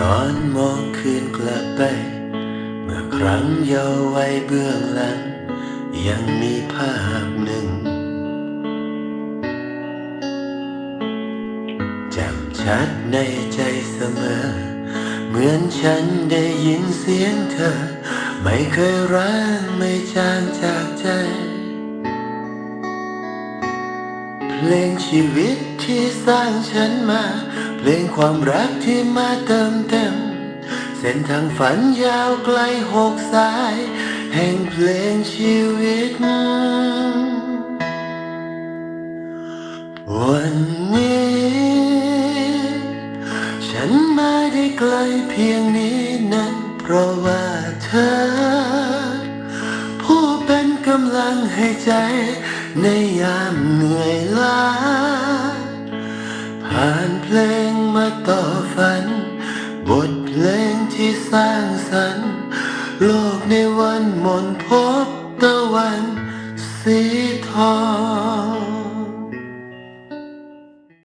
ย้อนมองคืนกลับไป เมื่อครั้งเยาว์วัยเบื้องหลัง ยังมีภาพหนึ่งจำชัดในใจเสมอ เหมือนฉันได้ยินเสียงเธอ ไม่เคยร้างไม่จางจากใจ เพลงชีวิตที่สร้างฉันมา เพลงความรักที่มาเติมเต็ม เส้นทางฝันยาวไกลหกสาย แห่งเพลงชีวิต วันนี้ ฉันมาได้ไกลเพียงนี้นั้นเพราะว่าเธอ ผู้เป็นกำลังให้ใจในยามเหนื่อยล้าผ่านเพลง มาต่อฝัน บทเพลงที่สร้างสรรค์ โลกในวันมนพบตะวัน สีทอง